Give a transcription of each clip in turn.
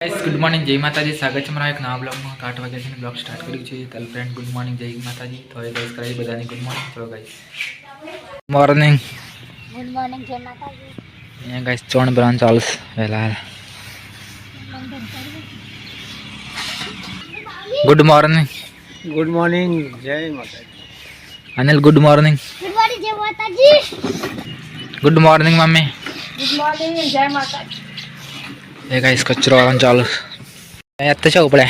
Guys good morning જય માતાજી સ્વાગત છે મારા એક નવા બ્લોગમાં આઠ વાગ્યાથી બ્લોગ સ્ટાર્ટ કર્યું છે. તલ ફ્રેન્ડ ગુડ મોર્નિંગ જય માતાજી તો એ ગાઈસ કરાવી બધાને ગુડ મોર્નિંગ તો ગાઈસ મોર્નિંગ ગુડ મોર્નિંગ જય માતાજી અહીંયા ગાઈસ ચોણ બ્રાન્ચ ચાલુ છે વહેલા ગુડ મોર્નિંગ ગુડ મોર્નિંગ જય માતાજી Anil good morning good morning જય માતાજી good morning mummy good morning જય માતાજી એ ગાઈસ કચરો આવવાનું ચાલુ. તો છે ઉપડે.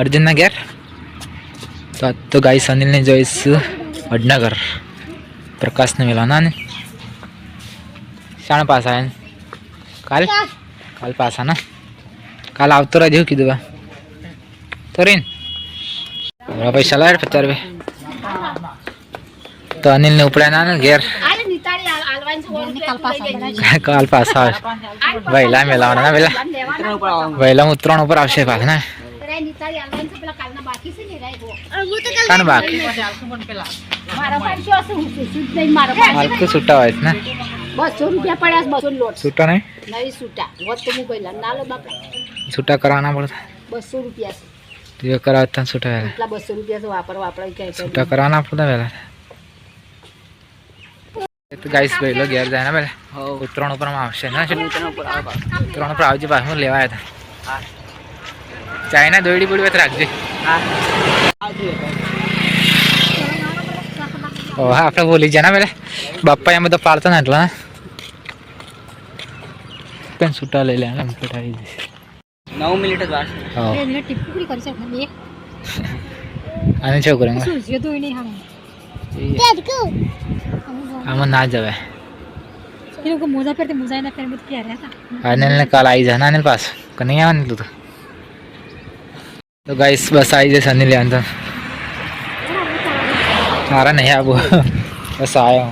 અર્જુનના ઘેર. તો તો ગાઈ અનિલને જોઈશ વડનગર. પ્રકાશને મિલવાના ને શાણ પાસા આવ્યા કાલ? કાલ. પાસા ના? કાલ આવતો રહેજો કીધું બા તો રીન પૈસા લાવે પચાસ રૂપિયા તો અનિલને ઉપડ્યા ના ને ઘેર. કાલ વહેલા મેલાવાના વહેલા વહેલા ઉત્તરાયણ ઉપર આવશે પાછા ને કાન બાકી. છૂટા હોય ને. બસો રૂપિયા પડ્યા બસો લોટ છૂટા નહીં? નહીં છૂટા વસ્તુ તો હું પહેલા ના લો બાપા. છૂટા કરવાના પડતા બસો રૂપિયા છે. તું કરાવતા છૂટા બસો રૂપિયા છે વાપર વાપર ક્યાંય છૂટા કરવાના પડતા વહેલા ગાઈસ ગયેલો ઘેર જાય ને ભલે ઉત્તરાયણ ઉપર આવશે ને ઉત્તરાયણ ઉપર આવજે પાછું હું લેવા આવ્યા હતા ચાઇના દોયડી બોડી વાત રાખજે. ઓ હા આપણે બોલી જાય ને ભલે બાપા એમ તો પાડતા ને એટલા પેન છૂટા લઈ લે એમ પટાવી દઈશ નવ મિનિટ જ વાર છે અને એને આમાં ના જવાય. એ લોકો મોજા પહેરતે મોજા એના પહેરે બધું પહેર્યા હતા? અનિલ ને કાલ આવી જશે અનિલ પાસ કે નહીં આવવાનું તું તો? તો ગાઈસ બસ આવી જશે અનિલ યાન તો. મારા નહીં આવું. બસ આવ્યો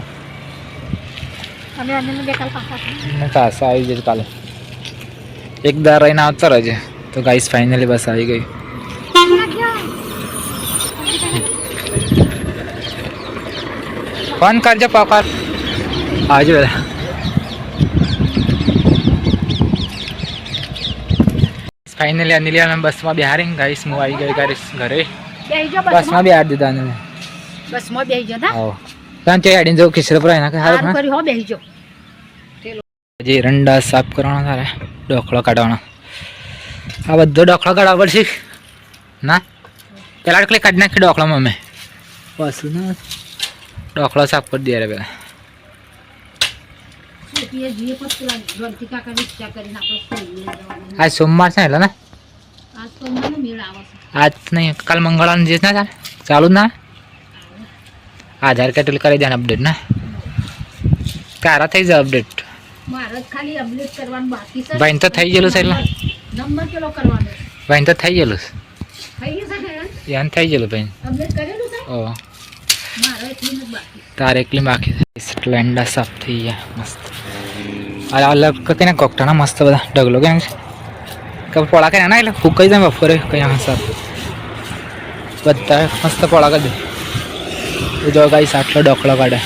અમે અમને બે કાલ પાછા ને પાસ આવી જશે કાલે. એક દાર રહીને આવતો રહેજે. તો ગાઈસ ફાઇનલી બસ આવી ગઈ ફોન કરજો પકડ. આવજો બધા ફાઇનલી અનિલ યાર બસમાં બિહારી ગાઈસ હું આવી ગઈ ગાઈસ ઘરે. બસમાં. બિહાર દીધા અનિલ બસમાં ના. ત્યાં તે હેડીને જવું ખિસરે પર એના કરી હો રંડા સાફ કરવાના તારે ડોખલો કાઢવાનો. આ બધો ડોખલો કાઢવા પડશે. ના? પેલા એટલે કાઢી નાખી ડોખલો મમ્મી ના. ડોખલો સાફ કરી દે રે પેલા. આજ સોમવાર છે એટલે ને? આજ નહીં કાલ મંગળવાર જે ના ચાલે? ના? આધાર કાર્ડ કરી દે અપડેટ ના? તારા થઈ જાય અપડેટ ભાઈને તો થઈ ગયેલું છે એટલે? ભાઈને તો થઈ ગયેલું થઈ છે થઈ ગયેલું ભાઈ ઓ. તારે એકલી બાકી છે. સ્પ્લેન્ડર સાફ થઈ ગયા, મસ્ત. અરે અલગ કઈને કોકટાના મસ્ત બધા, ઢગલો કેમ છે? કે પોળા કર્યા ના એટલે ફૂકાઈ જાય બપોરે કયા સાફ બધા મસ્ત પોળા કરી દે. જો ગાઈ આટલો ડોકળો કાઢે.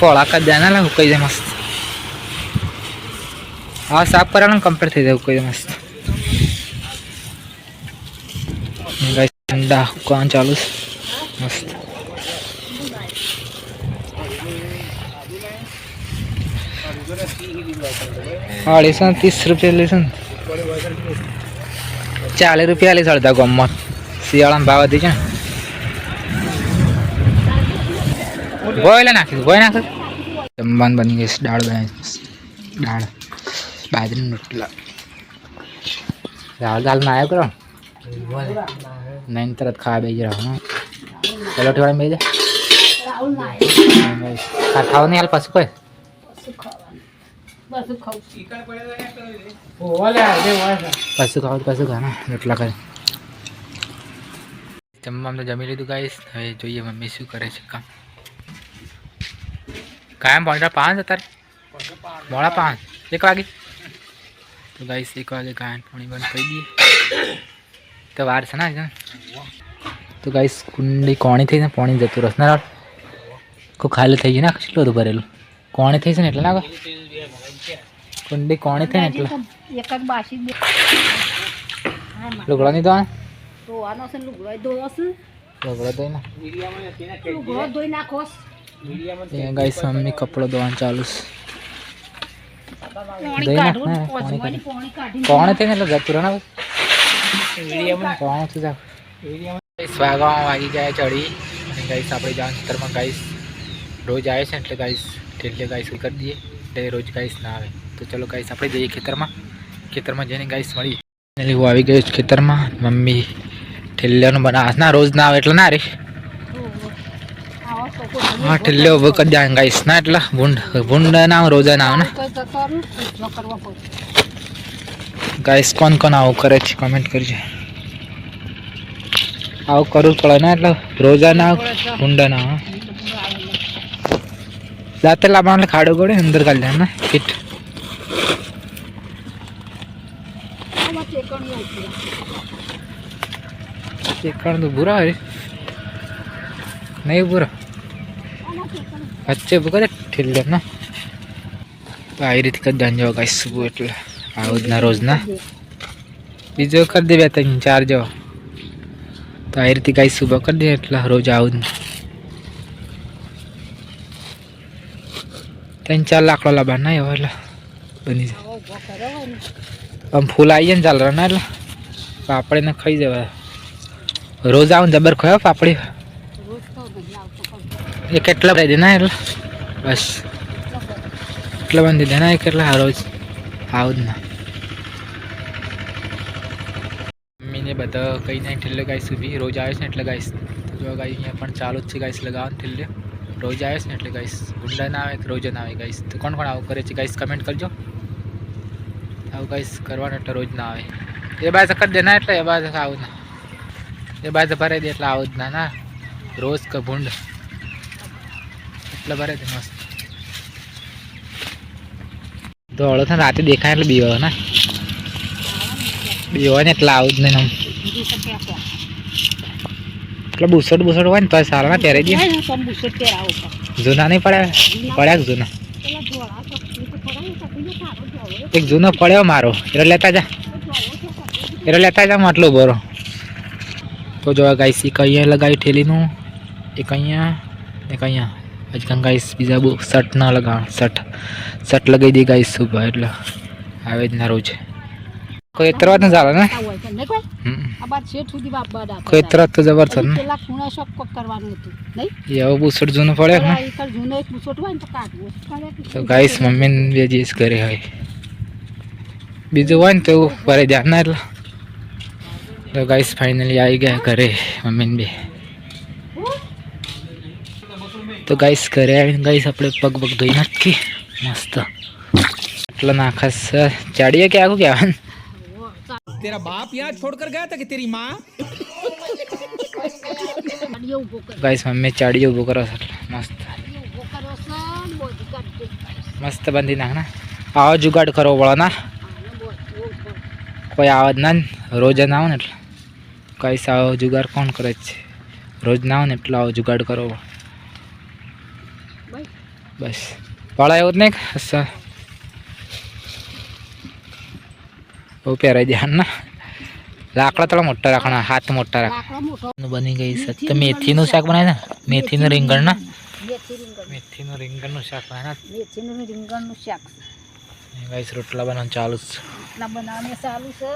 પોળા કરી દે ના ફૂકાઈ જાય મસ્ત. હા, સાફ કરવાનું કમ્પ્લીટ થઈ જાય ફૂકાઈ જાય મસ્ત ગાઈસ ઠંડા કાન ચાલુ મસ્ત. હા લેશો ને, ત્રીસ રૂપિયા લેશો ને. ચાલીસ રૂપિયા લેશે અડધા ગામમાં. શિયાળામાં ભાવ વધી છે ને. ગોયલે નાખી ગોય નાખ. જમવાનું બની ગઈ છે, દાળ બનાવી. દાળ, બાજરીનો રોટલા. દાળ દાળમાં આવ્યો કરો નહીં તરત ખાવા બેસી રહ્યો પેલો ઠેવાડે બેસી રાહુલ ના આવે. જા નહીં હાલ, પાછું કોઈ પાછું ખાવ, પાછું ખા ને રોટલા કરે. જમવામાં તો જમી લીધું ગાઈશ હવે જોઈએ મમ્મી શું કરે છે કામ. કાયમ પહોંચતા પાંચ અત્યારે? મોડા પાંચ. એક વાગે. તો ગાઈશ એક વાગે ગાયન પાણી બંધ કરી દઈએ. તો વાર છે ને તો ગાઈશ કુંડી કોણી થઈ ને પાણી જતું રસ ના કોઈ ખાલી થઈ ગયું ને કેટલું હતું ભરેલું. કોણી થઈ છે ને એટલે ના કુંડી કોણી થઈ ને એટલે. લુગડો નહીં છે ધોવો છે. ગાઈસ મમ્મી કપડો ધોવાનું ચાલુ છે. કોણ થઈ ને એટલે જતું રહે વાગી ગયા ચડી. અને ગાઈસ આપણે જવાનું ખેતરમાં ગાઈસ રોજ આવે છે ને એટલે ગાઈસ એટલે ગાઈસ કરી દઈએ? એટલે રોજ ગાઈસ ના આવે. તો ચલો ગાઈસ આપણે જઈએ ખેતરમાં. ખેતરમાં જઈને ગાઈસ મળી. એટલે હું આવી ગયો ખેતરમાં. મમ્મી ઠેલ્યાનું બના ના રોજ ના આવે એટલે ના રે. હા ઠેલ્યો ઊભો કરી દે ગાઈસ. ના એટલે ભૂંડ ભૂંડ ના રોજા ના આવે ને કોઈ જતો રહ્યું, પૂછલો કરવો પડે ગાઈસ કોણ કોણ આવું કરે છે? કમેન્ટ કરજો. આવું કરવું પડે ને એટલે રોજા ના ગુંડા ના દાંતે એટલે ખાડો ગોળે અંદર કાઢી દે ને ફીટ. એકણ તો બુરા હોય. નહીં બુરા. વચ્ચે ઊભો કરે ઠેલ્યો તો આવી રીતે કરી દાન જવા ગાઈસ એટલે. આવું જ ના રોજ ના બીજો કરી દે બે ત્રણ ચાર જો તો આવી રીતે ગાઈસ સુબહ કરી દે એટલે રોજ આવું ત્રણ ચાર લાકડો લાવવા ના એવો એટલે બની જાય. આમ ફૂલ આવી જાય ને ચાલ ના એટલે પાપડીને ખાઈ જવા રોજ આવું જબર ખોયો પાપડી? એ કેટલા દે ના એટલે? બસ. એટલા બંધ દે ના એ કેટલા રોજ. આવું જ ના મમ્મીને બધા કઈ નહીં ઠેલ્લે ગાઈસ સુધી રોજ આવે છે ને એટલે ગાઈસ જો ગાઈ અહીંયા પણ ચાલુ જ છે ગાઈસ લગાવવાનું ઠેલ્લે રોજ આવે છે ને એટલે ગાઈસ ગુંડા ના આવે કે રોજ ના આવે ગાઈસ તો કોણ કોણ આવું કરે છે ગાઈસ કમેન્ટ કરજો આવું ગાઈસ કરવાનું એટલે રોજ ના આવે એ બાજુ કરી દે ના એટલે એ બાજુ આવું ના એ બાજુ ભરાઈ દે એટલે આવું જ ના ના રોજ કે ભૂંડ એટલે ભરાઈ દે મસ્ત તો હળો થાય રાતે દેખાય એટલે બીવો ને બીવો ને એટલે આવું જ નહીં આમ. એટલે બુસટ બુસટ હોય ને તો સારા ના પહેરાઈ દે. જૂના નહીં પડ્યા પડ્યા જૂના. એક જૂનો પડ્યો મારો એટલે લેતા જા. એટલે લેતા જા માટલો બરો તો જો ગાઈસી એક અહીંયા લગાવી ઠેલીનું એક અહીંયા એક અહીંયા હજી કાંઈ ગાઈસ બીજા બહુ શર્ટ ના લગાવ શર્ટ શર્ટ લગાવી દે ગાઈસ ઊભા એટલે આવે જ ના રોજ. કોઈ તરત ન ચાલે ને? કોઈ? તરત તો જબરજસ્ત ને? પેલા ખૂણા શોખ કોક કરવાનું હતું નહીં? એ હવે બુસટ જૂનું પડે ને? પેલા એક જ જૂનો એક બુશર્ટ હોય ને તો કાઢવું તો ગાઈસ મમ્મીને બે દિવસ ઘરે હોય. બીજું હોય ને તો એવું ફરે ધ્યાન ના એટલે. તો ગાઈસ ફાઇનલી આવી ગયા ઘરે મમ્મીને બે. તો ગાઈસ ઘરે આવીને ગાઈસ આપણે પગ પગ ધોઈ નાખી મસ્ત. એટલો નાખાસ ચાડીએ કે આખું કહેવાય તેરા બાપ યહાં છોડકર ગયા હતા કે તેરી માં? ગાઈસ મમ્મી ચાડી ઊભો કરો મસ્ત. મસ્ત બંધી નાખના આવો જુગાડ કરવો પડો ના? કોઈ આવત ના રોજ ના આવો ને એટલે. કઈ આવો જુગાડ કોણ કરે છે? રોજ ના આવો ને એટલો આવો જુગાડ કરવો પડે બસ. પડા એવું જ નહીં અચ્છા બહુ પહેરાઈ ધ્યાન ના. લાકડા થોડા મોટા રાખવાના હાથ મોટા રાખ. બની ગઈ છે તો મેથીનું શાક બનાવે ને મેથીનું રીંગણ ના? મેથીનું રીંગણનું શાક બનાવે મેથીનું ને રીંગણનું શાક. ગાઈસ રોટલા બનાવવાનું ચાલુ છે. એટલા બનાવવાનું ચાલુ છે.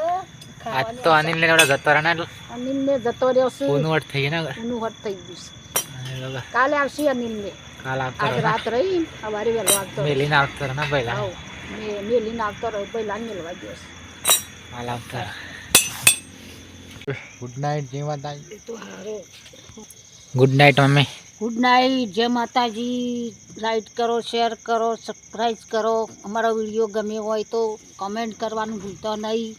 આજ તો અનિલ ને થોડા જતા રહ્યા ને અનિલ ને જતો રહ્યો છે ફોન થઈ ગયા ને એનું થઈ ગયું છે. કાલે આવશે અનિલ ને કાલ આવતા આજ રહ્યા રાત રહી સવારે વહેલો આવતો રહ્યો. મેલીને આવતા રહ્યા ને પહેલા આવો. મે- આવતો રહ્યો પહેલા મેળવા ગયો છે. આવતા ગુડ નાઇટ જય માતાજી. Good night mummy. Good night જય માતાજી. લાઈક કરો શેર કરો સબસ્ક્રાઈબ કરો. અમારો વીડિયો ગમે હોય તો કમેન્ટ કરવાનું ભૂલતા નહીં.